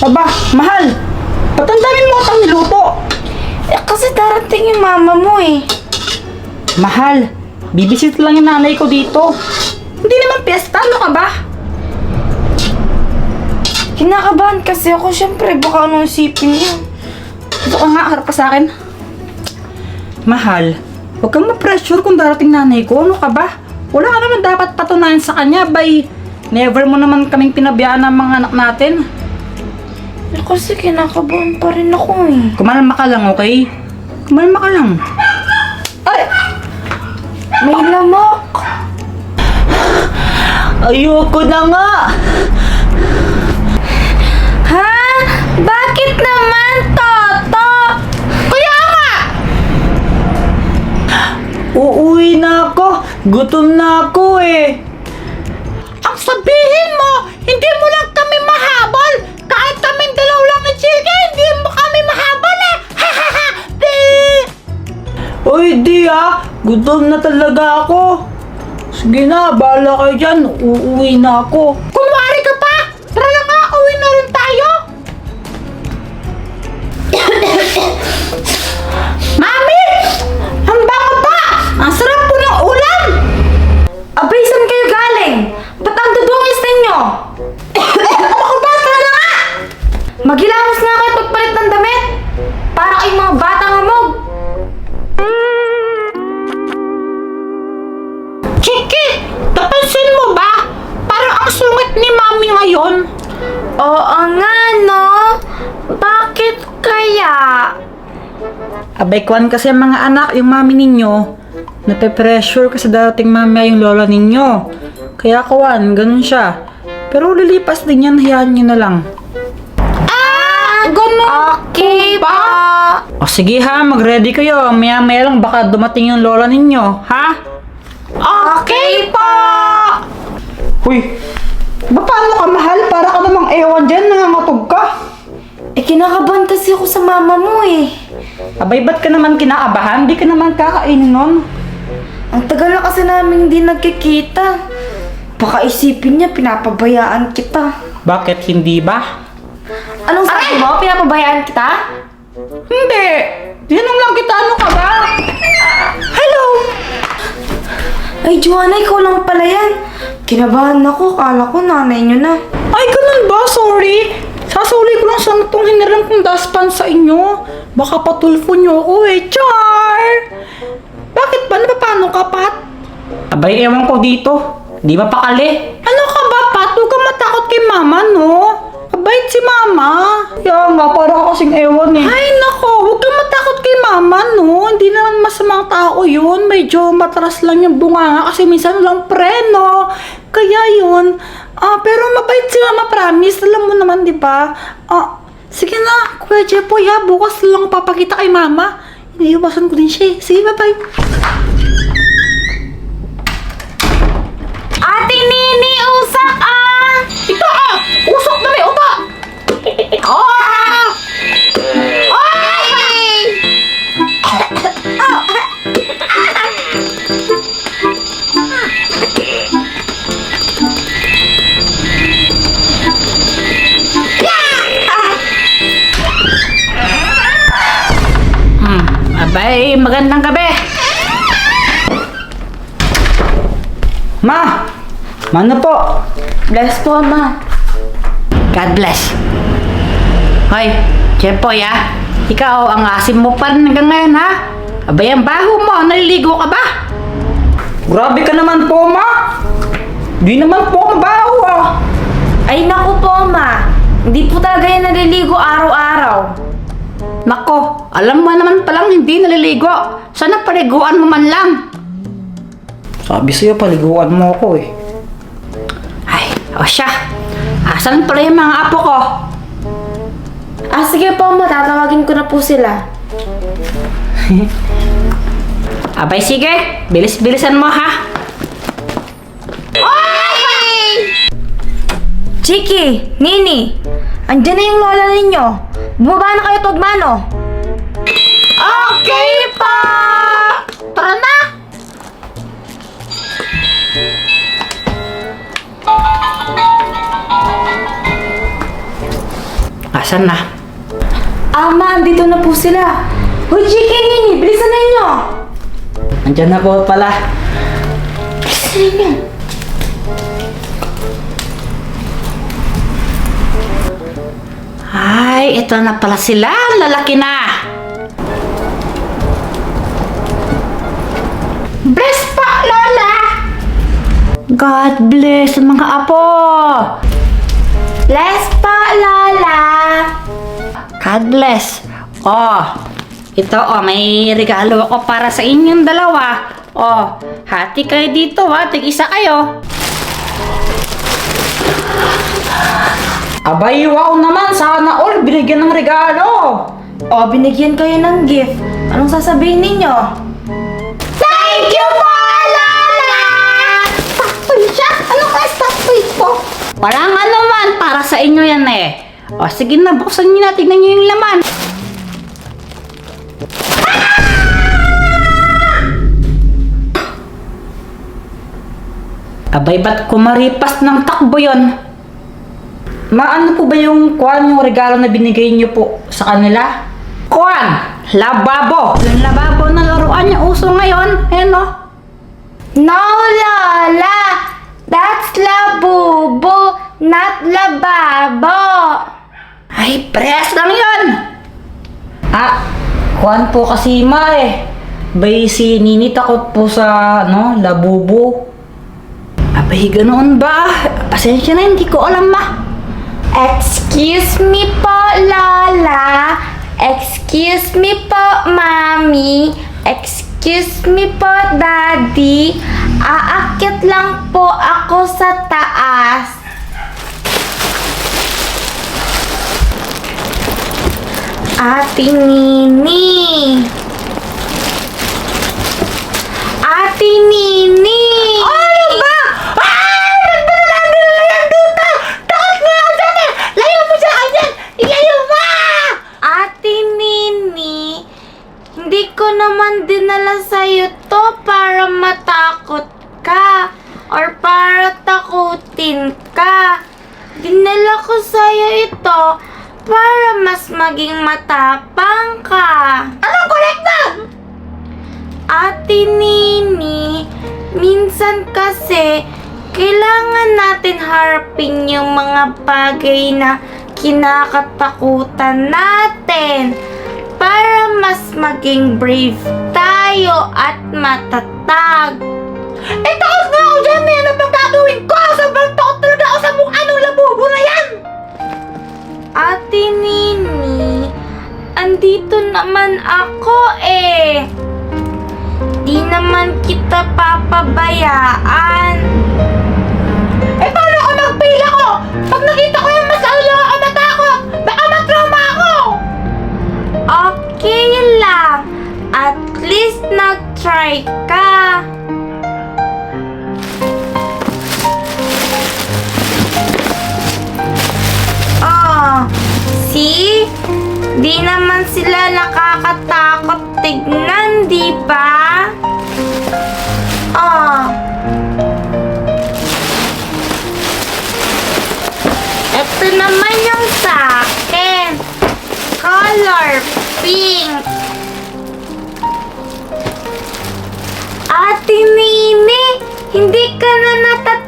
Aba, mahal! Ba't ang dami mo utang niluto? Eh, kasi darating yung mama mo eh. Mahal, bibisit lang yung nanay ko dito. Hindi naman piyesta, ano ka ba? Kinakabahan kasi ako, syempre, baka anong isipin niya. Ito ka nga, harap ka sa akin. Mahal, huwag kang ma-pressure kung darating nanay ko. Ano ka ba? Wala ka naman dapat patunayan sa kanya, bay. Never mo naman kaming pinabiyaan ng mga anak natin. Eh, kasi kinakabahan pa rin ako eh. Kumalma ka lang, okay? Kumalma ka lang. Ay! May lamok. Ayoko na nga! Ha? Bakit naman, Toto? Kaya nga! Uuwi na ako. Gutom na ako eh. Ang sabihin mo, hindi mo lang Uy, di ah. Gutom na talaga ako. Sige na, bahala kayo dyan. Uuwi na ako. Kunwari ka pa! Tara na nga, uwi na rin tayo. Mami! Ang bango pa! Ang sarap Abay, kwan kasi ang mga anak, yung mami ninyo, nape-pressure kasi darating mamaya yung lola ninyo. Kaya kawan, ganun siya. Pero lilipas din yan, hayaan nyo na lang. Ah! Ganun! Okay pa. O sige ha, mag-ready kayo. Maya-maya lang baka dumating yung lola ninyo, ha? Okay po! Uy, ba paano ka mahal? Para ka namang ewan dyan, nangangatog ka. Eh, kinakabahan kasi ako sa mama mo eh. Abay, ba't ka naman kinaabahan? Di ka naman kakainin nun. Ang tagal na kasi namin hindi nagkikita. Baka isipin niya, pinapabayaan kita. Bakit hindi ba? Anong sabi mo? Pinapabayaan kita? Hindi! Tinanong lang kita, ano ka ba? Hello! Ay, Joanna, ikaw lang pala yan. Kinabahan ako. Kala ko nanay niyo na. Ay, ganun ba? Sorry. Sasuli ko lang sa itong hiniram kong dustpan sa inyo. Baka patulfo niyo ako eh. Char! Bakit ba? Paano ka, Pat? Abay, ewan ko dito. Di ba pakali? Ano ka ba, Pat? Huwag ka matakot kay Mama, no? Abait si Mama. Kaya nga, para ka kasing ewan eh. Ay, nako. Huwag ka matakot Mama, no? Hindi naman masamang tao yun. Medyo matras lang yung bunganga kasi minsan lang preno. Kaya yun. Ah, pero mabait si Mama, promise. Alam mo naman, di ba? Ah, sige na, Kuya Jepoy ha. Bukas lang papakita kay Mama. Iniiwasan ko din siya eh. Sige, bye-bye. Mano po? Bless po, ma. God bless. Hoy, Jempoy ah. Ikaw, ang asim mo pa rin hanggang ngayon ha? Abay, ang baho mo. Naliligo ka ba? Grabe ka naman po, ma. Di naman po mabaho ah. Ay, naku po, ma. Hindi po talaga yan naliligo araw-araw. Nako, alam mo naman palang hindi naliligo. Sana paliguan mo man lang. Sabi sa'yo, paliguan mo ako eh. O siya. Asan pala yung mga apo ko? Ah, sige po, ma. Tatawagin ko na po sila. Abay, sige. Bilis-bilisan mo ha. Chiki, Nini, andyan na yung lola ninyo. Bumaba na kayo, Tugmano. Asan na? Ama, andito na po sila. Hoy, JK Nini, bilisan na ninyo. Andyan na po pala. Bilisan na ninyo. Ay, ito na pala sila. Lalaki na. Bless pa, Lola! God bless mga apo. Bless po, Lola. God bless. Oh, ito oh, may regalo ako para sa inyong dalawa. Oh, hati kayo dito ha. Tig-isa kayo. Abay, wow naman. Sana all binigyan ng regalo. O, binigyan kayo ng gift. Anong sasabihin ninyo? Thank you po, Lola! Tapos siya? Ano ka tapos po? Walang ano sa inyo yan eh. O, sige na. Buksan niyo na. Tignan niyo yung laman. Abay, ba't kumaripas ng takbo yon? Maano po ba yung kuan yung regalo na binigay niyo po sa kanila? Kuan! Lababo! Yung lababo na laruan niya uso ngayon. Ayan o. No, Lola! That's labubo, not lababo. Ay, press lang yun! Ah, kuhan po kasi ma eh. Bay si Nini takot po sa, ano, labubo. Abay, ganoon ba? Pasensya na, hindi ko alam ma. Excuse me po, Lola. Excuse me po, Mami. Excuse me po, Daddy. Aakyat lang po ako sa taas. Ate Nini. Ate Nini. Ano ba? Ay! Nagbalagin na yan dito! Takot nga ako dyan eh! Layo mo sa akin dyan! Ilayo mo! Ate Nini, hindi ko naman dinala sa'yo to para matakot ka or para takutin ka. Dinala ko sa'yo ito para mas maging matapang ka. Anong correct na? Ate Nini, minsan kasi kailangan natin harapin yung mga bagay na kinakatakutan natin para mas maging brave tayo at matatag. Eh, takot na ako dyan! Ano bang gagawin ko? Naman ako eh. Di naman kita papabayaan. Eh, paano ako magpila ko? Pag nakita ko yung Di naman sila nakakatakot tignan, di ba? Oh. Ito naman yung sa akin. Color pink. Ate Nini, hindi ka na natatakot.